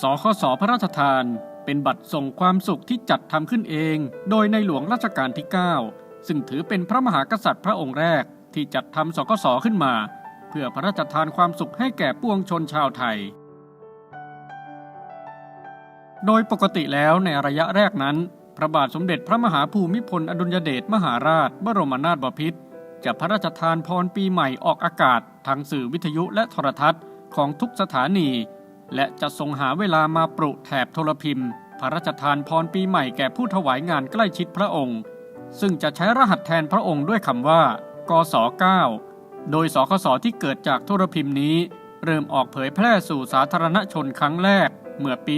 สคสพระราชทาน เป็นบัตรส่งความสุขที่จัดทำขึ้นเอง โดยในหลวงรัชกาลที่ 9 ซึ่งถือเป็นพระมหากษัตริย์พระองค์แรกที่จัดทำสคสขึ้นมา เพื่อพระราชทานความสุขให้แก่ปวงชนชาวไทย โดยปกติแล้วในระยะแรกนั้น พระบาทสมเด็จพระมหาภูมิพลอดุลยเดชมหาราช บรมนาถบพิตรจะพระราชทานพรปีใหม่ออกอากาศทางสื่อวิทยุและโทรทัศน์ของทุกสถานี และจะทรงหาเวลามาปรุแถบโทรพิมพ์ พระราชทานพรปีใหม่แก่ผู้ถวายงานใกล้ชิดพระองค์ ซึ่งจะใช้รหัสแทนพระองค์ด้วยคำว่ากศ9โดยสคสที่เกิดจากโทรพิมพ์นี้ เริ่มออกเผยแพร่สู่สาธารณชนครั้งแรก เมื่อปี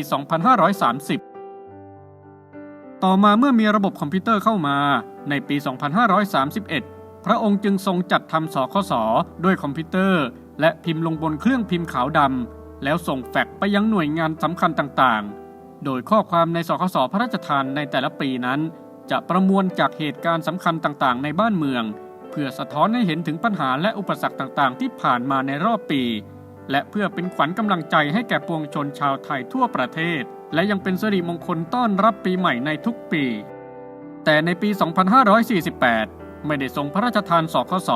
2530 ต่อมาเมื่อมีระบบคอมพิวเตอร์เข้ามาในปี 2531พระองค์จึงทรงจัดทำสคสด้วยคอมพิวเตอร์ และพิมพ์ลงบนเครื่องพิมพ์ขาวดำ แล้วส่งแฟกซ์ไปยังหน่วยงานสำคัญต่างๆ โดยข้อความในสคสพระราชทานในแต่ละปีนั้น จะประมวลจากเหตุการณ์สำคัญต่างๆ ในบ้านเมือง เพื่อสะท้อนให้เห็นถึงปัญหาและอุปสรรคต่างๆ ที่ผ่านมาในรอบปี และเพื่อเป็นขวัญกำลังใจให้แก่ปวงชนชาวไทยทั่วประเทศ และยังเป็นสิริมงคลต้อนรับปีใหม่ในทุกปี แต่ในปี 2548ไม่ได้ทรงพระราชทานสคส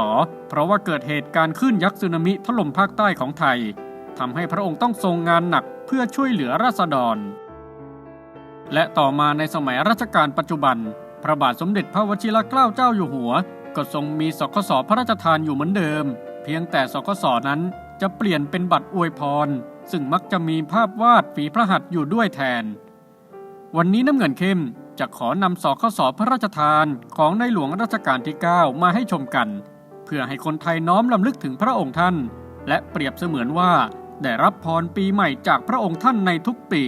เพราะว่าเกิดเหตุการณ์ขึ้นยักษ์สึนามิถล่มภาคใต้ของไทย ทำให้พระองค์ต้องทรงงานหนักเพื่อช่วยเหลือราษฎร และต่อมาในสมัยรัชกาลปัจจุบัน พระบาทสมเด็จพระวชิรเกล้าเจ้าอยู่หัว ก็ทรงมีสคสพระราชทานอยู่เหมือนเดิม เพียงแต่สคสนั้นจะเปลี่ยนเป็นบัตรอวยพร ซึ่งมักจะมีภาพวาดฝีพระหัตถ์อยู่ด้วยแทน วันนี้น้ำเงินเข้มจะขอนำสคสพระราชทานของในหลวงรัชกาลที่ 9 มาให้ชมกัน เพื่อให้คนไทยน้อมลำลึกถึงพระองค์ท่าน และเปรียบเสมือนว่า ได้รับพรปีใหม่จากพระองค์ท่านในทุกปี